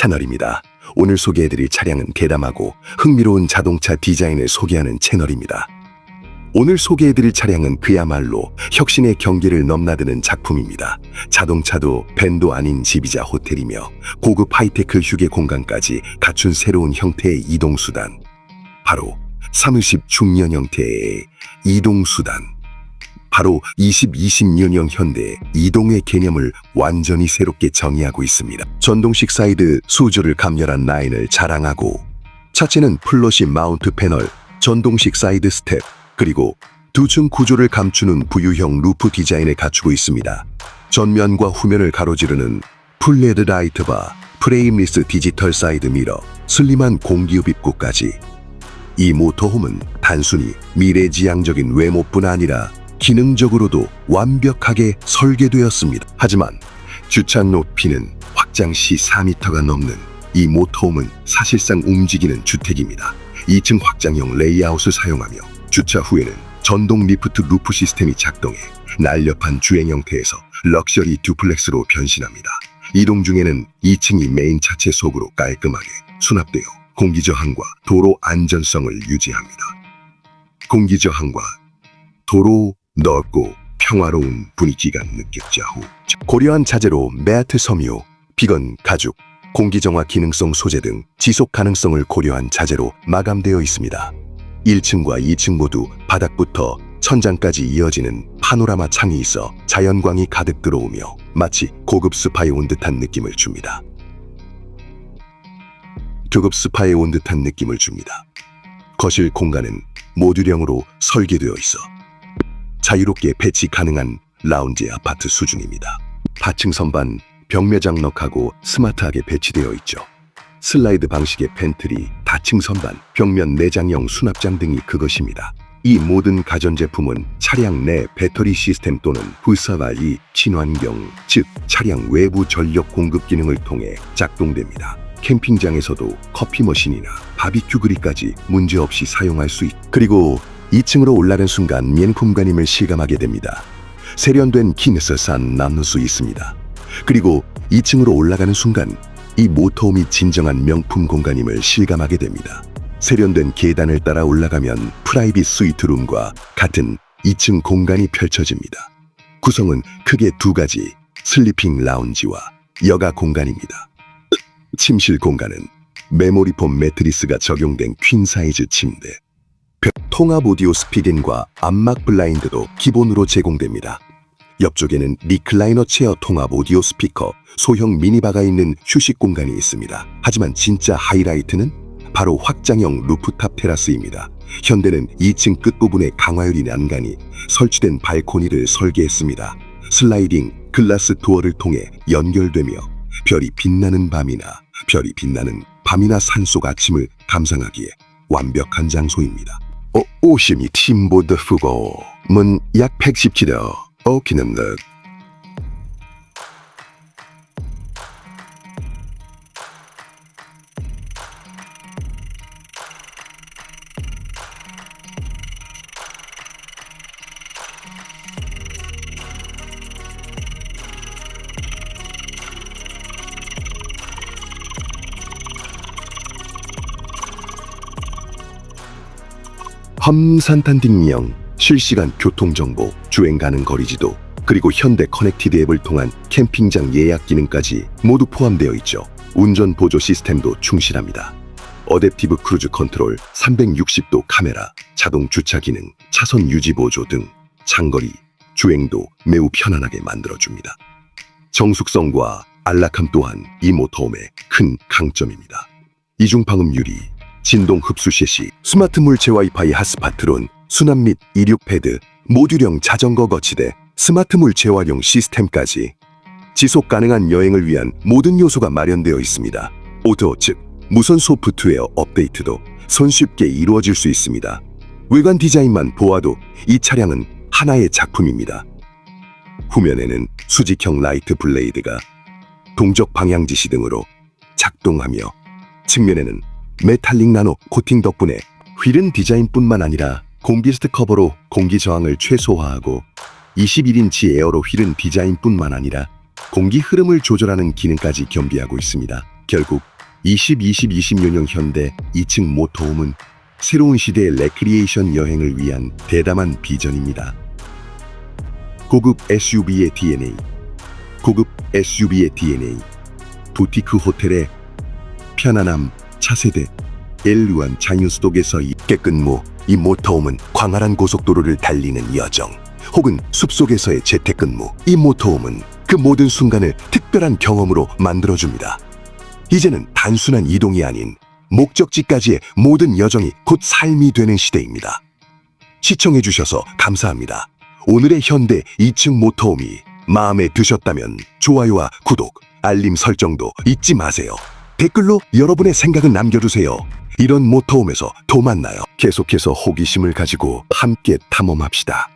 채널입니다. 오늘 소개해드릴 차량은 대담하고 흥미로운 자동차 디자인을 소개하는 채널입니다. 오늘 소개해드릴 차량은 그야말로 혁신의 경계를 넘나드는 작품입니다. 자동차도 밴도 아닌 집이자 호텔이며 고급 하이테크 휴게 공간까지 갖춘 새로운 형태의 이동수단. 바로 사무십 중년 형태의 이동수단. 바로 2020년형 현대의 이동의 개념을 완전히 새롭게 정의하고 있습니다. 전동식 사이드 수조를 감열한 라인을 자랑하고 차체는 플러시 마운트 패널, 전동식 사이드 스텝, 그리고 두층 구조를 감추는 부유형 루프 디자인을 갖추고 있습니다. 전면과 후면을 가로지르는 풀레드 라이트바, 프레임리스 디지털 사이드 미러, 슬림한 공기흡 입구까지 이 모터홈은 단순히 미래지향적인 외모뿐 아니라 기능적으로도 완벽하게 설계되었습니다. 하지만 주차 높이는 확장 시 4m가 넘는 이 모터홈은 사실상 움직이는 주택입니다. 2층 확장형 레이아웃을 사용하며 주차 후에는 전동 리프트 루프 시스템이 작동해 날렵한 주행 형태에서 럭셔리 듀플렉스로 변신합니다. 이동 중에는 2층이 메인 차체 속으로 깔끔하게 수납되어 공기 저항과 도로 안전성을 유지합니다. 공기 저항과 도로 넓고 평화로운 분위기가 느껴져 후 고려한 자재로 매트 섬유, 비건 가죽, 공기 정화 기능성 소재 등 지속 가능성을 고려한 자재로 마감되어 있습니다. 1층과 2층 모두 바닥부터 천장까지 이어지는 파노라마 창이 있어 자연광이 가득 들어오며 마치 고급 스파에 온 듯한 느낌을 줍니다. 고급 스파에 온 듯한 느낌을 줍니다. 거실 공간은 모듈형으로 설계되어 있어 자유롭게 배치 가능한 라운지 아파트 수준입니다. 하층 선반 벽면 장럭하고 스마트하게 배치되어 있죠. 슬라이드 방식의 팬트리, 다층 선반, 벽면 내장형 수납장 등이 그것입니다. 이 모든 가전제품은 차량 내 배터리 시스템 또는 부사발이 친환경, 즉 차량 외부 전력 공급 기능을 통해 작동됩니다. 캠핑장에서도 커피 머신이나 바비큐 그릴까지 문제없이 사용할 수 있. 그리고 2층으로 올라가는 순간 명품관임을 실감하게 됩니다. 세련된 키네스산 나눌 수 있습니다. 그리고 2층으로 올라가는 순간 이 모터홈이 진정한 명품 공간임을 실감하게 됩니다. 세련된 계단을 따라 올라가면 프라이빗 스위트룸과 같은 2층 공간이 펼쳐집니다. 구성은 크게 두 가지 슬리핑 라운지와 여가 공간입니다. 침실 공간은 메모리폼 매트리스가 적용된 퀸 사이즈 침대, 벽 통합 오디오 스피딘과 암막 블라인드도 기본으로 제공됩니다. 옆쪽에는 리클라이너 체어 통합 오디오 스피커, 소형 미니바가 있는 휴식 공간이 있습니다. 하지만 진짜 하이라이트는 바로 확장형 루프탑 테라스입니다. 현대는 2층 끝부분에 강화유리 난간이 설치된 발코니를 설계했습니다. 슬라이딩 글라스 도어를 통해 연결되며 별이 빛나는 밤이나 별이 빛나는 밤이나 산속 아침을 감상하기에 완벽한 장소입니다. 어, 오심이 팀보드 후고 문 약 110km 오키는 듯 험산탄딩령 실시간 교통정보, 주행 가능 거리지도, 그리고 현대 커넥티드 앱을 통한 캠핑장 예약 기능까지 모두 포함되어 있죠. 운전 보조 시스템도 충실합니다. 어댑티브 크루즈 컨트롤, 360도 카메라, 자동 주차 기능, 차선 유지 보조 등 장거리 주행도 매우 편안하게 만들어줍니다. 정숙성과 안락함 또한 이 모터홈의 큰 강점입니다. 이중 방음 유리, 진동 흡수 셰시, 스마트 물체 와이파이 핫스파트론, 수납 및 이륙 패드, 모듈형 자전거 거치대, 스마트 물 재활용 시스템까지 지속 가능한 여행을 위한 모든 요소가 마련되어 있습니다. 오토 즉 무선 소프트웨어 업데이트도 손쉽게 이루어질 수 있습니다. 외관 디자인만 보아도 이 차량은 하나의 작품입니다. 후면에는 수직형 라이트 블레이드가 동적 방향 지시 등으로 작동하며 측면에는 메탈릭 나노 코팅 덕분에 휠은 디자인뿐만 아니라 공기스트 커버로 공기 저항을 최소화하고 21인치 에어로 휠은 디자인뿐만 아니라 공기 흐름을 조절하는 기능까지 겸비하고 있습니다. 결국 20, 20, 20년형 현대 2층 모터홈은 새로운 시대의 레크리에이션 여행을 위한 대담한 비전입니다. 고급 SUV의 DNA, 고급 SUV의 DNA, 부티크 호텔의 편안함, 차세대, 엘루안 자유수독에서 이 깨끗무, 이 모터홈은 광활한 고속도로를 달리는 여정, 혹은 숲속에서의 재택근무, 이 모터홈은 그 모든 순간을 특별한 경험으로 만들어줍니다. 이제는 단순한 이동이 아닌 목적지까지의 모든 여정이 곧 삶이 되는 시대입니다. 시청해주셔서 감사합니다. 오늘의 현대 2층 모터홈이 마음에 드셨다면 좋아요와 구독, 알림 설정도 잊지 마세요. 댓글로 여러분의 생각을 남겨주세요. 이런 모터홈에서 또 만나요. 계속해서 호기심을 가지고 함께 탐험합시다.